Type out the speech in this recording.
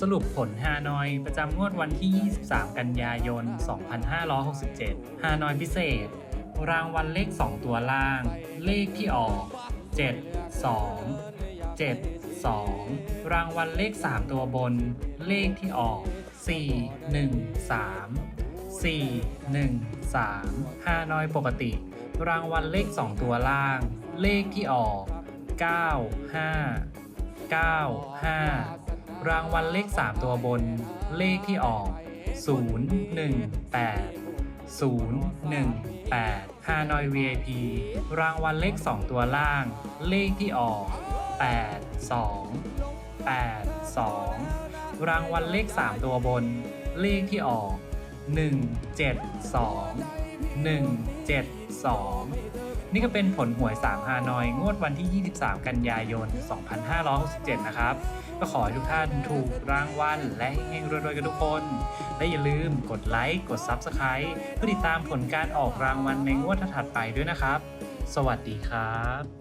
สรุปผลฮานอยประจำงวดวันที่ 23 กันยายน 2567 ฮานอยพิเศษ รางวัลเลข 2 ตัวล่าง เลขที่ออก 7 2 7 2 รางวัลเลข 3 ตัวบน เลขที่ออก 4 1 3 4 1 3 ฮานอยปกติ รางวัลเลข 2 ตัวล่าง เลขที่ออก 9 5 9 5 รางวัลเลข 3 ตัวบน เลขที่ออก 0 1 8 0 1 8ฮานอย VIP รางวัลเลข 2 ตัวล่าง เลขที่ออก 8 2 8 2 รางวัลเลข 3 ตัวบน เลขที่ออก 1 7 2 1 7 2 นี่ก็เป็นผลหวย 3 ฮานอย งวดวันที่ 23 กันยายน 2567 นะครับ ก็ขอให้ทุกท่านถูกรางวัลและเฮงๆรวยๆ กันทุกคน และอย่าลืมกดไลค์ กด Subscribe เพื่อติดตามผลการออกรางวัลในงวดถัดไปด้วยนะครับ สวัสดีครับ